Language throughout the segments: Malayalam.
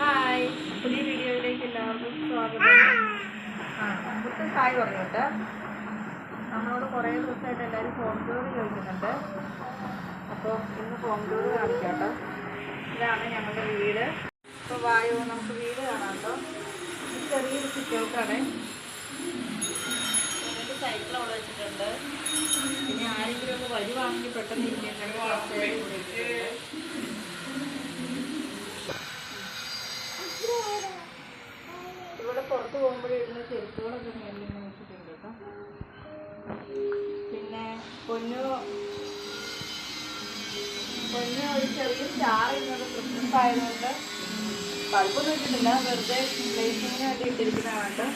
ഹായ് പുതിയ വീഡിയോയിലേക്ക് എല്ലാവർക്കും സ്വാഗതം. ആ. നമുക്ക് ഹായ് പറഞ്ഞിട്ട് നമ്മളോട് കുറേ ദിവസമായിട്ട് എല്ലാവരും ഹോം ടൂർ ചോദിക്കുന്നുണ്ട്. അപ്പോൾ ഇന്ന് ഹോം ടൂർ കാണിക്കാട്ടോ. ഇതാണ് ഞങ്ങളുടെ വീട്. ഇപ്പോൾ വായു നമുക്ക് വീട് കാണാം കേട്ടോ ചെറിയൊരു സിറ്റൗട്ടാണ് എന്നിട്ട് സൈക്കിൾ അവിടെ വെച്ചിട്ടുണ്ട്. പിന്നെ ആരെങ്കിലും ഒന്ന് വരുവാണെങ്കിൽ പെട്ടെന്ന് ഇരിക്കുന്നുണ്ടെങ്കിൽ ഇടുന്ന ചെരുപ്പുകളൊക്കെ മേലിൽ വെച്ചിട്ടുണ്ട് കേട്ടോ. പിന്നെ പൊന്നു പൊന്നു ഒരു ചെറിയ സ്റ്റാർ ഇന്നത് ക്രിസ്മസ് ആയതുകൊണ്ട് ബൾബൊന്നും ഇട്ടിട്ടില്ല വെറുതെ പ്ലേസിങ്ങിന് വേണ്ടി ഇട്ടിരിക്കുന്നതാണ്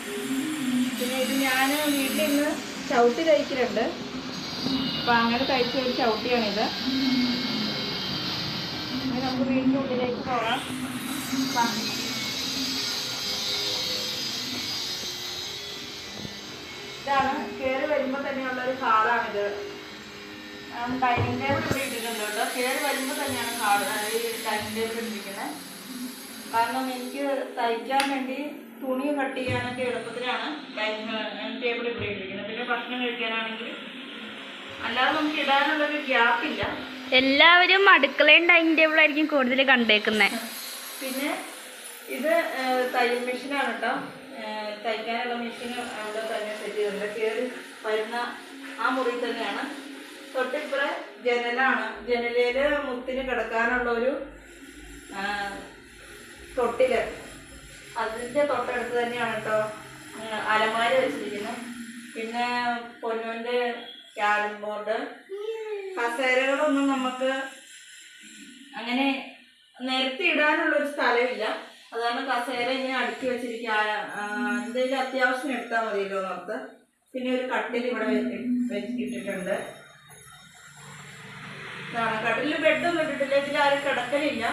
പിന്നെ ഇത് ഞാൻ വീട്ടിൽ ഇന്ന് ചവിട്ടി തയ്ക്കലുണ്ട്. അപ്പം അങ്ങനെ തയ്ച്ച ഒരു ചവിട്ടിയാണിത്. നമുക്ക് വീടിന്റെ ഉള്ളിലേക്ക് പോകാം. ഇതാണ്. കയറി വരുമ്പോൾ തന്നെയുള്ള ഒരു ഹാളാണിത് ഡൈനിങ് ടേബിൾ ഇവിടെ ഇട്ടിട്ടുണ്ട് കേട്ടോ. കയറി വരുമ്പോൾ തന്നെയാണ് ഹാൾ ഈ ഡൈനിങ് ടേബിൾ ഇട്ടിരിക്കുന്നത് കാരണം എനിക്ക് തയ്ക്കാൻ വേണ്ടി തുണി കട്ട് ചെയ്യാനൊക്കെ എളുപ്പത്തിലാണ് ഡൈനിങ് ടേബിൾ ഇവിടെ ഇട്ടിരിക്കുന്നത്. പിന്നെ ഭക്ഷണം കഴിക്കാനാണെങ്കിൽ അല്ലാതെ നമുക്ക് ഇടാനുള്ളൊരു ഗ്യാപ്പില്ല എല്ലാവരും അടുക്കളയും ഡൈനിങ് ടേബിളായിരിക്കും കൂടുതൽ കണ്ടേക്കുന്നത് പിന്നെ ഇത് തയ്യൽ മെഷീനാണ് കേട്ടോ. തയ്ക്കാനുള്ള മെഷീൻ അവിടെ തന്നെ ചെയ്തിട്ടുണ്ട് കയറി വരുന്ന ആ മുറി തന്നെയാണ്. തൊട്ടിപ്പുറ ജനലാണ്. ജനലയിൽ മുത്തിന് കിടക്കാനുള്ള ഒരു തൊട്ടിൽ. അതിന്റെ തൊട്ടടുത്ത് തന്നെയാണ് കേട്ടോ അലമാര വെച്ചിരിക്കുന്നത് പിന്നെ പൊന്നുവിന്റെ ക്യാരം ബോർഡ്. കസേരകളൊന്നും നമുക്ക് അങ്ങനെ നിരത്തി ഇടാനുള്ള ഒരു സ്ഥലമില്ല. അതാണ് കസേര ഇങ്ങനെ അടുക്കി വെച്ചിരിക്കുക. എന്തെങ്കിലും അത്യാവശ്യം എടുത്താൽ മതിയല്ലോ നമുക്ക്. പിന്നെ ഒരു കട്ടിൽ ഇവിടെ വെച്ച് വെച്ചിട്ടിട്ടുണ്ട്. കട്ടിൽ ബെഡൊന്നും ഇട്ടിട്ടില്ല. ഇതിൽ ആരും കിടക്കലില്ല.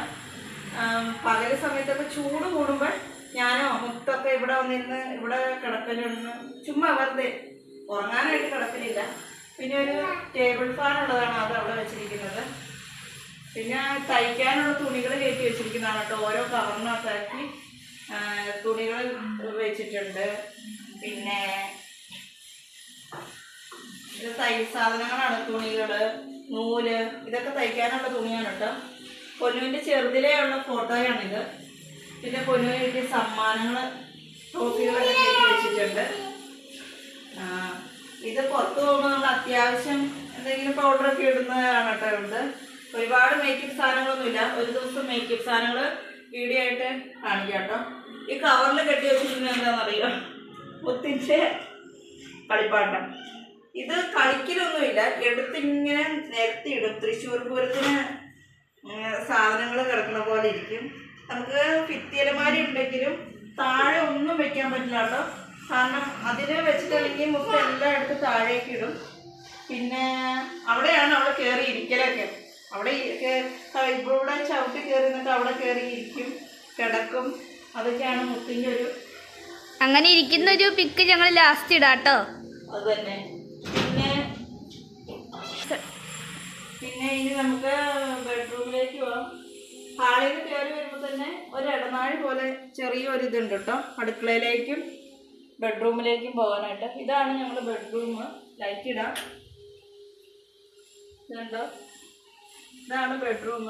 പകൽ സമയത്തൊക്കെ ചൂട് കൂടുമ്പോൾ ഞാനോ മുത്തൊക്കെ ഇവിടെ വന്നിരുന്ന് ഇവിടെ കിടക്കലൊന്ന് ചുമ്മാ വെറുതെ ഉറങ്ങാനായിട്ട് കിടക്കലില്ല. പിന്നെ ഒരു ടേബിൾ ഫാൻ ഉള്ളതാണ് അത് അവിടെ വെച്ചിരിക്കുന്നത്. പിന്നെ തയ്ക്കാനുള്ള തുണികൾ കയറ്റി വെച്ചിരിക്കുന്നതാണ് കേട്ടോ. ഓരോ കവറിനകത്താക്കി തുണികൾ വെച്ചിട്ടുണ്ട്. പിന്നെ ഇത് തയ്യൽ സാധനങ്ങളാണ് തുണികൾ നൂൽ ഇതൊക്കെ തയ്ക്കാനുള്ള തുണിയാണ് കേട്ടോ. പൊന്നുവിന്റെ ചെറുതിലേ ഉള്ള ഫോട്ടോയാണിത്. പിന്നെ പൊന്നുവിന് കിട്ടിയ സമ്മാനങ്ങൾ ട്രോഫികളൊക്കെ കയറ്റി വെച്ചിട്ടുണ്ട്. ഇത് പുറത്ത് പോകുമ്പോൾ നമ്മൾ അത്യാവശ്യം എന്തെങ്കിലും പൗഡറൊക്കെ ഇടുന്നതാണ് കേട്ടോ ഉണ്ട് ഒരുപാട് മേക്കപ്പ് സാധനങ്ങളൊന്നുമില്ല. ഒരു ദിവസം മേക്കപ്പ് സാധനങ്ങൾ വീഡിയോ ആയിട്ട് കാണിക്കാം കേട്ടോ. ഈ കവറിൽ കെട്ടി വെച്ചിരിക്കുന്നത് എന്താണെന്നറിയോ? ഒത്തിരി കളിപ്പാട്ടം. ഇത് കളിക്കലൊന്നുമില്ല. എടുത്തിങ്ങനെ നിരത്തിയിടും. തൃശ്ശൂർ പൂരത്തിന് സാധനങ്ങൾ കിടക്കുന്ന പോലെ ഇരിക്കും. നമുക്ക് ഭിത്തിയലമാരി ഉണ്ടെങ്കിലും താഴെ ഒന്നും വെക്കാൻ പറ്റില്ല കേട്ടോ. കാരണം അതിന് വെച്ചിട്ടുണ്ടെങ്കിൽ മുപ്പ് എല്ലായിടത്തും താഴേക്ക് ഇടും. പിന്നെ അവിടെയാണ് അവിടെ കയറി ഇരിക്കലൊക്കെ. അവിടെ ഇവിടെ ചവിട്ടി കയറി നിന്നിട്ട് അവിടെ കയറി ഇരിക്കും കിടക്കും. അതൊക്കെയാണ് മുത്തിന്റെ ഒരു അങ്ങനെ ഇരിക്കുന്ന ഒരു പിക്ക് ഞങ്ങൾ ലാസ്റ്റ് ഇടാട്ടോ. അത് തന്നെ പിന്നെ പിന്നെ ഇനി നമുക്ക് ബെഡ്റൂമിലേക്ക് പോവാം. ഹാളിൽ നിന്ന് കയറി വരുമ്പോൾ തന്നെ ഒരു ഇടനാഴി പോലെ ചെറിയൊരു ഇതുണ്ട് കേട്ടോ അടുക്കളയിലേക്കും ബെഡ്റൂമിലേക്കും പോകാനായിട്ട്. ഇതാണ് ഞങ്ങളുടെ ബെഡ്റൂം ലൈറ്റ് ഇടാം. ഇതുണ്ടോ? ഇതാണ് ബെഡ്റൂം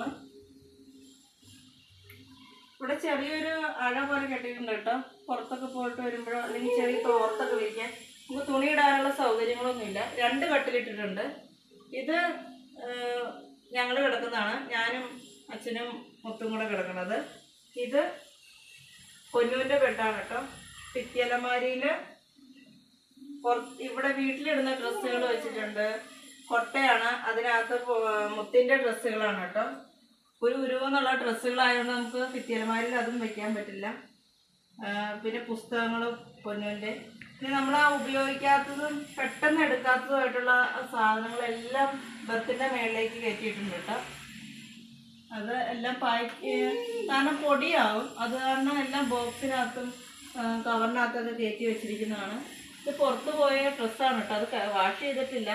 ഇവിടെ ചെറിയൊരു അഴ പോലെ കെട്ടിയിട്ടുണ്ട് കേട്ടോ. പുറത്തൊക്കെ പോയിട്ട് വരുമ്പോഴോ അല്ലെങ്കിൽ ചെറിയ തോർത്തൊക്കെ വിരിക്കാൻ നമുക്ക് തുണി ഇടാനുള്ള സൗകര്യങ്ങളൊന്നുമില്ല. രണ്ട് കട്ടിലിട്ടിട്ടുണ്ട്. ഇത് ഞങ്ങൾ കിടക്കുന്നതാണ്. ഞാനും അച്ഛനും മൊത്തം കൂടെ കിടക്കുന്നത് ഇത് പൊന്നൂന്റെ ബെഡാണ് കേട്ടോ. ഭിത്തിയലമാരിയിൽ ഇവിടെ വീട്ടിലിടുന്ന ഡ്രസ്സുകൾ വെച്ചിട്ടുണ്ട്. കൊട്ടയാണ്. അതിനകത്ത് മുത്തിന്റെ ഡ്രസ്സുകളാണ് കേട്ടോ. ഒരു ഉരുവെന്നുള്ള ഡ്രസ്സുകളായതുകൊണ്ട് നമുക്ക് ഭിത്തിയലമാരിൽ അതും വെക്കാൻ പറ്റില്ല. പിന്നെ പുസ്തകങ്ങൾ പൊന്നുവിന്റെ പിന്നെ നമ്മൾ ആ ഉപയോഗിക്കാത്തതും പെട്ടെന്ന് എടുക്കാത്തതുമായിട്ടുള്ള സാധനങ്ങളെല്ലാം ബർത്തിന്റെ മേളിലേക്ക് കയറ്റിയിട്ടുണ്ട് കേട്ടോ. അത് എല്ലാം പാക്ക് കാരണം പൊടിയാവും. അത് കാരണം എല്ലാം ബോക്സിനകത്തും കവറിനകത്തൊക്കെ കയറ്റി വെച്ചിരിക്കുന്നതാണ്. ഇത് പുറത്തു പോയ ഡ്രസ്സാണ് കേട്ടോ. അത് വാഷ് ചെയ്തിട്ടില്ല.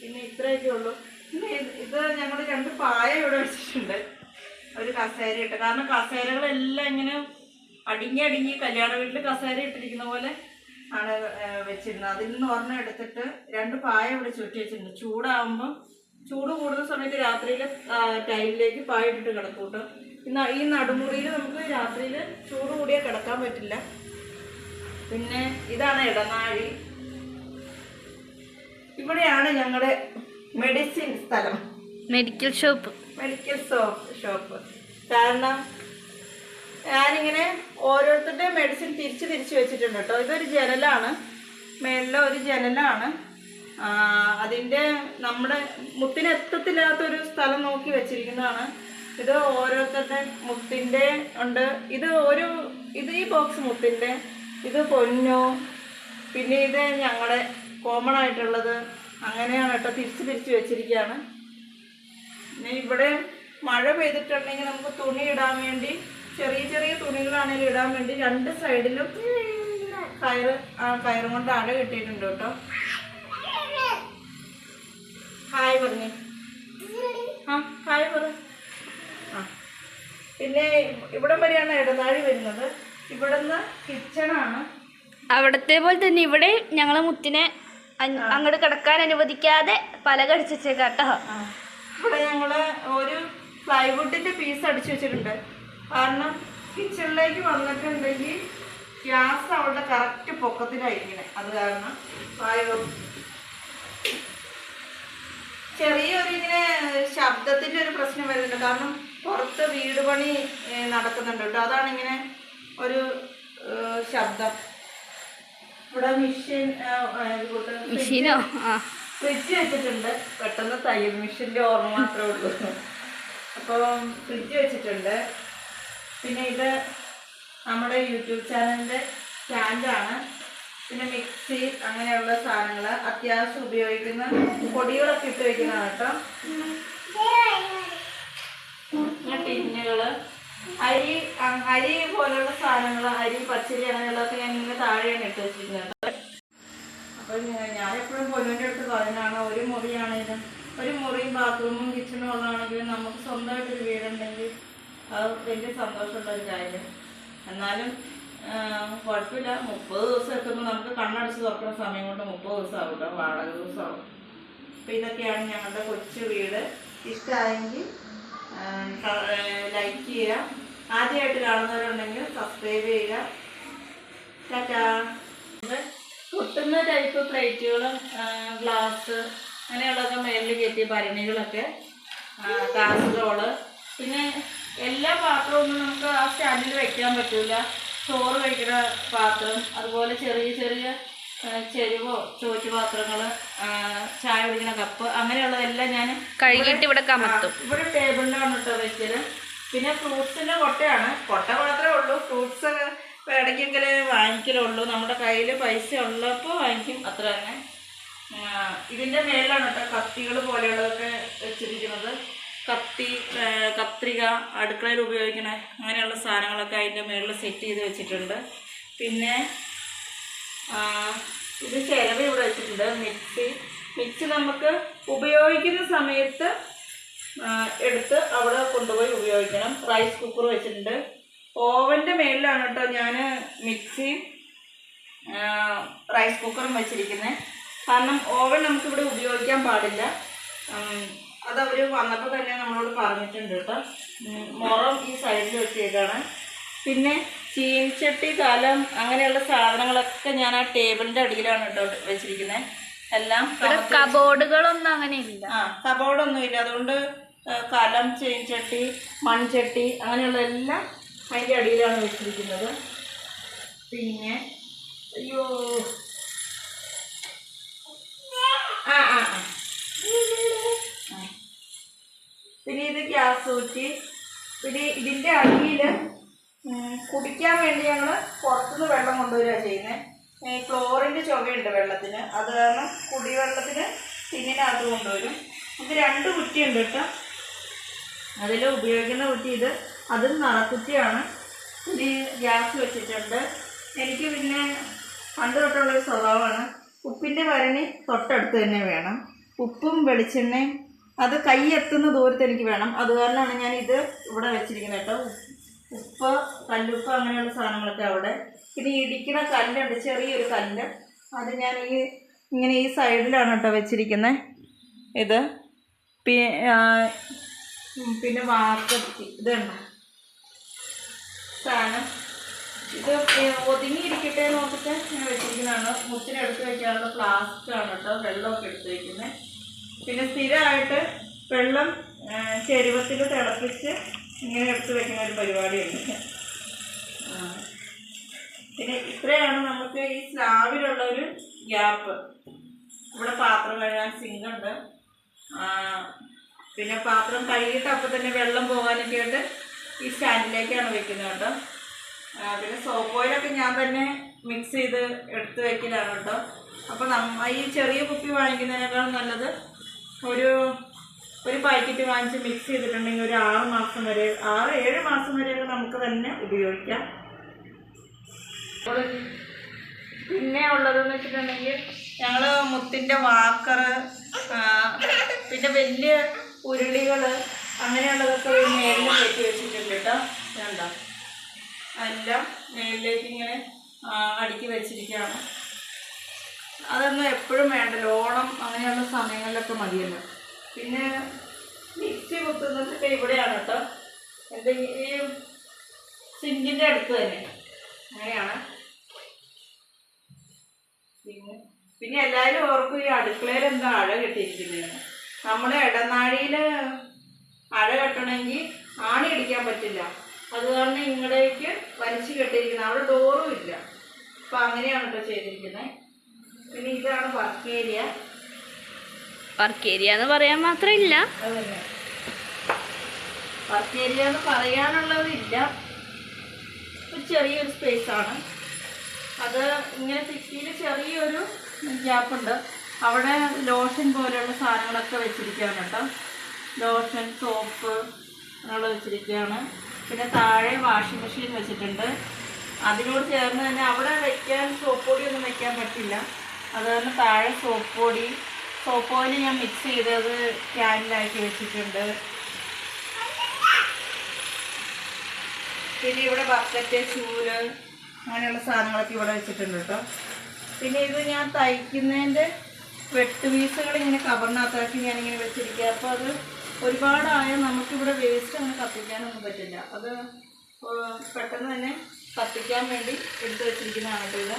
പിന്നെ ഇത്രയൊക്കെ ഉള്ളൂ. പിന്നെ ഇത് ഞങ്ങൾ രണ്ട് പായ ഇവിടെ വെച്ചിട്ടുണ്ട്. ഒരു കസേര ഇട്ട്. കാരണം കസേരകളെല്ലാം ഇങ്ങനെ അടിങ്ങി അടിങ്ങി കല്യാണ വീട്ടിൽ കസേര ഇട്ടിരിക്കുന്ന പോലെ ആണ് വെച്ചിരുന്നത്. അതിൽ നിന്ന് ഒരെണ്ണം എടുത്തിട്ട് രണ്ട് പായ ഇവിടെ ചുറ്റി വെച്ചിട്ടുണ്ട്. ചൂടാവുമ്പം ചൂട് കൂടുന്ന സമയത്ത് രാത്രിയിൽ ടൈലിലേക്ക് പായ ഇട്ടിട്ട് കിടക്കും കേട്ടോ. ഇന്ന് ഈ നടുമുറിയിൽ നമുക്ക് രാത്രിയിൽ ചൂട് കൂടിയാൽ കിടക്കാൻ പറ്റില്ല. പിന്നെ ഇതാണ് ഇടനാഴി. ഇവിടെയാണ് ഞങ്ങളുടെ മെഡിസിൻ സ്ഥലം. Medical shop medical shop shop കാരണം ഞാനിങ്ങനെ ഓരോരുത്തരുടെ മെഡിസിൻ തിരിച്ച് തിരിച്ച് വെച്ചിട്ടുണ്ട് കേട്ടോ ഇതൊരു ജനലാണ്. മേളിലെ ഒരു ജനലാണ്. അതിന്റെ നമ്മുടെ മുത്തിന് എത്തത്തില്ലാത്തൊരു സ്ഥലം നോക്കി വെച്ചിരിക്കുന്നതാണ്. ഇത് ഓരോരുത്തരുടെ മുത്തിന്റെ ഉണ്ട്. ഇത് ഒരു ഇത് ഈ ബോക്സ് മുത്തിന്റെ ഇത് പൊന്നു. പിന്നെ ഇത് ഞങ്ങളുടെ കോമൺ ആയിട്ടുള്ളത് അങ്ങനെയാണ് കേട്ടോ തിരിച്ച് തിരിച്ച് വെച്ചിരിക്കുകയാണ് പിന്നെ ഇവിടെ മഴ പെയ്തിട്ടുണ്ടെങ്കിൽ നമുക്ക് തുണി ഇടാൻ വേണ്ടി ചെറിയ ചെറിയ തുണികളാണെങ്കിലും ഇടാൻ വേണ്ടി രണ്ട് സൈഡിലും കയറ് ആ കയറും കൊണ്ട് അട കെട്ടിയിട്ടുണ്ട് കേട്ടോ. ഹായ് പറഞ്ഞു. ആ ഹായ് പറ. പിന്നെ ഇവിടം വരെയാണ് ഇടനാഴി വരുന്നത്. ഇവിടുന്ന് കിച്ചണാണ് അവിടത്തെ പോലെ തന്നെ ഇവിടെ ഞങ്ങളെ മുത്തിനെ അങ്ങോട്ട് കിടക്കാൻ അനുവദിക്കാതെ പല കടിച്ചേക്കാട്ടോ കേട്ടോ ഇവിടെ ഞങ്ങൾ ഒരു പ്ലൈവുഡിന്റെ പീസ് അടിച്ചു വെച്ചിട്ടുണ്ട്. കാരണം കിച്ചണിലേക്ക് വന്നിട്ടുണ്ടെങ്കിൽ ഗ്യാസ് അവളുടെ കറക്റ്റ് പൊക്കത്തിലായിരിക്കണേ. അത് കാരണം ചെറിയൊരു ഇങ്ങനെ ശബ്ദത്തിന്റെ ഒരു പ്രശ്നം വരുന്നുണ്ട്. കാരണം പുറത്ത് വീട് പണി നടക്കുന്നുണ്ട് കേട്ടോ. അതാണ് ഇങ്ങനെ ഒരു ശബ്ദം. ഇവിടെ മെഷീൻ മെഷീനോ ഫ്രിഡ്ജ് വെച്ചിട്ടുണ്ട്. പെട്ടെന്ന് തയ്യൽ മെഷീന്റെ ഓർമ്മ മാത്രമേ ഉള്ളൂ. അപ്പോൾ ഫ്രിഡ്ജ് വെച്ചിട്ടുണ്ട്. പിന്നെ ഇത് നമ്മുടെ യൂട്യൂബ് ചാനലിന്റെ സ്റ്റാൻഡാണ് പിന്നെ മിക്സി അങ്ങനെയുള്ള സാധനങ്ങൾ അത്യാവശ്യം ഉപയോഗിക്കുന്ന പൊടികളൊക്കെ ഇട്ട് വയ്ക്കുന്നതാണ് കേട്ടോ. പിന്നെ ടിന്നുകൾ അരി അരി പോലുള്ള സാധനങ്ങൾ അരി പച്ചരി അങ്ങനെയുള്ളതൊക്കെ ഞാൻ ഇങ്ങനെ താഴെയാണ് ഇട്ട് വെച്ചിരിക്കുന്നത്. അപ്പൊ ഞാൻ എപ്പോഴും അടുത്ത് പറയുന്നതാണ് ഒരു മുറിയാണെങ്കിലും ഒരു മുറിയും ബാത്റൂമും കിച്ചണും ഉള്ളതാണെങ്കിലും നമുക്ക് സ്വന്തമായിട്ടൊരു വീടുണ്ടെങ്കിൽ അത് വലിയ സന്തോഷമുള്ള ഒരു കാര്യം. എന്നാലും കുഴപ്പമില്ല. മുപ്പത് ദിവസം എത്തുമ്പോൾ നമുക്ക് കണ്ണടച്ച് തുറക്കുന്ന സമയം കൊണ്ട് മുപ്പത് ദിവസം ആവും കേട്ടോ വാടക ദിവസമാവും. ആവും അപ്പോൾ ഇതൊക്കെയാണ് ഞങ്ങളുടെ കൊച്ചു വീട്. ഇഷ്ടമായെങ്കിൽ ലൈക്ക് ചെയ്യുക. ആദ്യമായിട്ട് കാണുന്നവരുണ്ടെങ്കിൽ സബ്സ്ക്രൈബ് ചെയ്യുക. ടാറ്റാ. പൊട്ടുന്ന ടൈപ്പ് പ്ലേറ്റുകളും ഗ്ലാസ് അങ്ങനെയുള്ളതൊക്കെ മേളിൽ കയറ്റിയ ഭരണികളൊക്കെ കാസറോൾ പിന്നെ എല്ലാ പാത്രവും നമുക്ക് ആ സ്റ്റാൻഡിൽ വെക്കാൻ പറ്റില്ല ചോറ് കഴിക്കുന്ന പാത്രം അതുപോലെ ചെറിയ ചെറിയ ചെരുവോ ചോറ്റു പാത്രങ്ങൾ ചായ കുടിക്കുന്ന കപ്പ് അങ്ങനെയുള്ളതെല്ലാം ഞാൻ കഴുകിയിട്ട് ഇവിടെ കമത്തും. ഇവിടെ ടേബിളിലാണ് കേട്ടോ വെച്ചത് പിന്നെ ഫ്രൂട്ട്സിന്റെ കൊട്ടയാണ്. കൊട്ട മാത്രമേ ഉള്ളൂ. ഫ്രൂട്ട്സ് ഇടയ്ക്കെങ്കിലേ വാങ്ങിക്കലുള്ളൂ. നമ്മുടെ കയ്യിൽ പൈസ ഉള്ളപ്പോൾ വാങ്ങിക്കും. അത്ര തന്നെ. ഇതിന്റെ മേലാണ് കേട്ടോ കത്തികൾ പോലെയുള്ളതൊക്കെ വെച്ചിരിക്കുന്നത്. കത്തി കത്രിക അടുക്കളയിൽ ഉപയോഗിക്കണ അങ്ങനെയുള്ള സാധനങ്ങളൊക്കെ അതിന്റെ മേളിൽ സെറ്റ് ചെയ്ത് വെച്ചിട്ടുണ്ട്. പിന്നെ ഇത് ചിലവ് ഇവിടെ വെച്ചിട്ടുണ്ട്. മിക്സി. മിക്സി നമുക്ക് ഉപയോഗിക്കുന്ന സമയത്ത് എടുത്ത് അവിടെ കൊണ്ടുപോയി ഉപയോഗിക്കണം. റൈസ് കുക്കർ വെച്ചിട്ടുണ്ട്. ഓവന്റെ മേളിലാണ് കേട്ടോ ഞാൻ മിക്സി റൈസ് കുക്കറും വെച്ചിരിക്കുന്നത് കാരണം ഓവൻ നമുക്കിവിടെ ഉപയോഗിക്കാൻ പാടില്ല. അത് അതവർ വന്നപ്പോൾ തന്നെ നമ്മളോട് പറഞ്ഞിട്ടുണ്ട് കേട്ടോ. മുറം ഈ സൈഡിൽ വെച്ചേക്കാണ്. പിന്നെ ചീൻചട്ടി കലം അങ്ങനെയുള്ള സാധനങ്ങളൊക്കെ ഞാൻ ആ ടേബിളിന്റെ അടിയിലാണ് കേട്ടോ വെച്ചിരിക്കുന്നത് എല്ലാം കബോർഡുകളൊന്നും അങ്ങനെ ഇല്ല ആ കബോർഡൊന്നും ഇല്ല അതുകൊണ്ട് കലം ചീൻചട്ടി മൺചട്ടി അങ്ങനെയുള്ള എല്ലാം അതിന്റെ അടിയിലാണ് വെച്ചിരിക്കുന്നത്. പിന്നെ അയ്യോ. ആ. ആ. പിന്നെ ഇത് ഗ്യാസ് ഊറ്റി. പിന്നെ ഇതിന്റെ അടിയിൽ കുടിക്കാൻ വേണ്ടി ഞങ്ങൾ പുറത്തുനിന്ന് വെള്ളം കൊണ്ടുവരിക ചെയ്യുന്നത് ക്ലോറിന്റെ ചുവയുണ്ട് വെള്ളത്തിന്. അത് കാരണം കുടിവെള്ളത്തിന് ടിന്നിനകത്ത് കൊണ്ടുവരും. ഇത് രണ്ട് കുറ്റിയുണ്ട് കേട്ടോ. അതിൽ ഉപയോഗിക്കുന്ന കുറ്റി ഇത്. അതും നിറക്കുറ്റിയാണ് ഇനി ഗ്യാസ് വെച്ചിട്ടുണ്ട്. എനിക്ക് പിന്നെ പണ്ട് തൊട്ടുള്ള ഒരു സ്വഭാവമാണ്. ഉപ്പിന്റെ വരണി തൊട്ടടുത്ത് തന്നെ വേണം. ഉപ്പും വെളിച്ചെണ്ണയും അത് കൈ എത്തുന്ന ദൂരത്ത് എനിക്ക് വേണം. അതുകാരണമാണ് ഞാൻ ഇത് ഇവിടെ വെച്ചിരിക്കുന്നത് കേട്ടോ. ഉപ്പ് കല്ലുപ്പ് അങ്ങനെയുള്ള സാധനങ്ങളൊക്കെ അവിടെ. പിന്നെ ഇടിക്കണ കല്ലുണ്ട് ചെറിയൊരു കല്ല്. അത് ഞാൻ ഈ ഇങ്ങനെ ഈ സൈഡിലാണ് കേട്ടോ വെച്ചിരിക്കുന്നത് ഇത് പിന്നെ വാക്കത്തി ഇതുണ്ട് സാധനം. ഇത് ഒതുങ്ങിയിരിക്കട്ടെ നോക്കിയിട്ട് ഞാൻ വെച്ചിരിക്കുന്നതാണ്. മുത്തിന് എടുത്ത് വെക്കാനുള്ള ഫ്ലാസ്ക് ആണ് കേട്ടോ വെള്ളമൊക്കെ എടുത്ത് വെക്കുന്നത് പിന്നെ സ്ഥിരമായിട്ട് വെള്ളം ചെരുവത്തിൽ തിളപ്പിച്ച് ഇങ്ങനെ എടുത്തു വെക്കുന്ന ഒരു പരിപാടിയുണ്ട്. പിന്നെ ഇത്രയാണ് നമുക്ക് ഈ സ്ലാബിലുള്ള ഒരു ഗ്യാപ്പ്. ഇവിടെ പാത്രം കഴുകാൻ സിങ്കുണ്ട്. പിന്നെ പാത്രം കഴുകിയിട്ട് അപ്പം തന്നെ വെള്ളം പോകാനൊക്കെ ആയിട്ട് ഈ സ്റ്റാൻഡിലേക്കാണ് വെക്കുന്നത് കേട്ടോ. പിന്നെ സോപ്പ് ഓയിലൊക്കെ ഞാൻ തന്നെ മിക്സ് ചെയ്ത് എടുത്ത് വെക്കലാണ് കേട്ടോ. അപ്പോൾ നമ്മ ഈ ചെറിയ കുപ്പി വാങ്ങിക്കുന്നതിനേക്കാളും നല്ലത് ഒരു ഒരു പാക്കറ്റ് വാങ്ങിച്ച് മിക്സ് ചെയ്തിട്ടുണ്ടെങ്കിൽ ഒരു ആറ് മാസം വരെ ആറ് ഏഴ് മാസം വരെയൊക്കെ നമുക്ക് തന്നെ ഉപയോഗിക്കാം. പിന്നെ ഉള്ളതെന്ന് വെച്ചിട്ടുണ്ടെങ്കിൽ ഞങ്ങൾ മുത്തിന്റെ വാക്കറ് പിന്നെ വലിയ ഉരുളികൾ അങ്ങനെയുള്ളതൊക്കെ ഒരു മേലിൽ കയറ്റി വെച്ചിട്ടുണ്ട് കേട്ടോ. കണ്ടോ എല്ലാം മേളിലേക്ക് ഇങ്ങനെ അടുക്കി വെച്ചിരിക്കുകയാണ്. അതൊന്നും എപ്പോഴും വേണ്ടല്ലോ. ഓണം അങ്ങനെയുള്ള സമയങ്ങളിലൊക്കെ മതിയല്ലോ. പിന്നെ മിക്സി കുത്തുന്നതൊക്കെ ഇവിടെയാണ് കേട്ടോ. എന്തെങ്കിലും ഈ സിങ്കിന്റെ അടുത്ത് തന്നെ. അങ്ങനെയാണ്. പിന്നെ പിന്നെ എല്ലാവരും ഓർക്കും ഈ അടുക്കളയിൽ എന്താ അഴ കെട്ടിയിരിക്കുന്നത് നമ്മുടെ ഇടനാഴിയിൽ അഴ കെട്ടണമെങ്കിൽ ആണി അടിക്കാൻ പറ്റില്ല. അത് കാരണം ഇങ്ങടേക്ക് വലിച്ചു കെട്ടിയിരിക്കുന്നത്. അവിടെ ഡോറും ഇല്ല. അപ്പം അങ്ങനെയാണ് കേട്ടോ ചെയ്തിരിക്കുന്നത്. പിന്നെ ഇതാണ് വർക്ക് ഏരിയ. വർക്ക് ഏരിയ എന്ന് പറയാൻ മാത്രമില്ല. വർക്ക് ഏരിയ എന്ന് പറയാനുള്ളതില്ല ഒരു ചെറിയൊരു സ്പേസ് ആണ്. അത് ഇങ്ങനെ സിറ്റിയിൽ ചെറിയൊരു ഗ്യാപ്പ് ഉണ്ട്. അവിടെ ലോഷൻ പോലെയുള്ള സാധനങ്ങളൊക്കെ വെച്ചിരിക്കുകയാണ് കേട്ടോ ലോഷൻ സോപ്പ് അങ്ങനെയുള്ള വെച്ചിരിക്കുകയാണ്. പിന്നെ താഴെ വാഷിംഗ് മെഷീൻ വെച്ചിട്ടുണ്ട്. അതിനോട് ചേർന്ന് തന്നെ അവിടെ വെക്കാൻ സോപ്പ് പൊടിയൊന്നും വെക്കാൻ പറ്റില്ല. അതുകൊണ്ട് താഴെ സോപ്പ് പൊടി സോപ്പ് ഓയിൽ ഞാൻ മിക്സ് ചെയ്തത് ക്യാനിലാക്കി വെച്ചിട്ടുണ്ട്. പിന്നെ ഇവിടെ ബക്കറ്റ് ചൂൽ അങ്ങനെയുള്ള സാധനങ്ങളൊക്കെ ഇവിടെ വെച്ചിട്ടുണ്ട് കേട്ടോ പിന്നെ ഇത് ഞാൻ തയ്ക്കുന്നതിന്റെ വെട്ട് പീസുകൾ ഇങ്ങനെ കവറിനകത്താക്കി ഞാനിങ്ങനെ വെച്ചിരിക്കുക അപ്പോൾ അത് ഒരുപാടായാൽ നമുക്കിവിടെ വേസ്റ്റ് അങ്ങനെ കത്തിക്കാനൊന്നും പറ്റില്ല. അത് പെട്ടെന്ന് തന്നെ കത്തിക്കാൻ വേണ്ടി എടുത്ത് വെച്ചിരിക്കുന്നതാണ് ഇത്.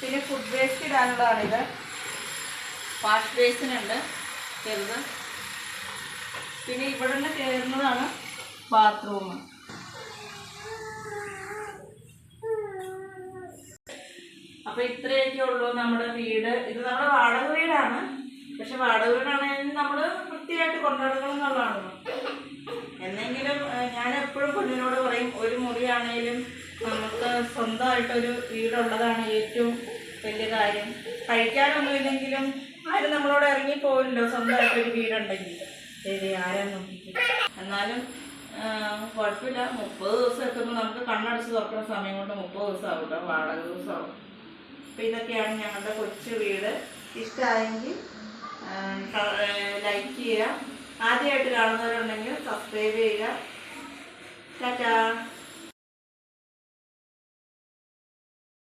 പിന്നെ ഫുഡ് വേസ്റ്റ് ഇടാനുള്ളതാണിത് വാഷ് ബേസിനുണ്ട് ചെറുത്. പിന്നെ ഇവിടെ നിന്ന് കയറുന്നതാണ് ബാത്റൂം അപ്പൊ ഇത്രയൊക്കെ ഉള്ളൂ നമ്മുടെ വീട്. ഇത് നമ്മുടെ വാടക വീടാണ്. പക്ഷെ വാടക വീടാണെങ്കിൽ നമ്മൾ വൃത്തിയായിട്ട് കൊണ്ടുനടക്കണം എന്നുള്ളതാണ് എന്നെങ്കിലും ഞാൻ എപ്പോഴും പൊന്നിനോട് പറയും ഒരു മുറിയാണെങ്കിലും നമുക്ക് സ്വന്തമായിട്ടൊരു വീടുള്ളതാണ് ഏറ്റവും വലിയ കാര്യം. കഴിക്കാനൊന്നുമില്ലെങ്കിലും നമ്മളോട് ഇറങ്ങി പോവില്ലോ. സ്വന്തമായിട്ട് ഒരു വീടുണ്ടെങ്കിൽ. ശരി ആരാ നോക്കിയിട്ട് എന്നാലും കുഴപ്പമില്ല. മുപ്പത് ദിവസം എത്തുമ്പോൾ നമുക്ക് കണ്ണടച്ച് തുറക്കുന്ന സമയം കൊണ്ട് മുപ്പത് ദിവസം ആവും കേട്ടോ. വാടക ദിവസമാവും. അപ്പോൾ ഇതൊക്കെയാണ് ഞങ്ങളുടെ കൊച്ചു വീട്. ഇഷ്ടമായെങ്കിൽ ലൈക്ക് ചെയ്യുക. ആദ്യമായിട്ട് കാണുന്നവരുണ്ടെങ്കിൽ സബ്സ്ക്രൈബ് ചെയ്യുക. ടാറ്റാ.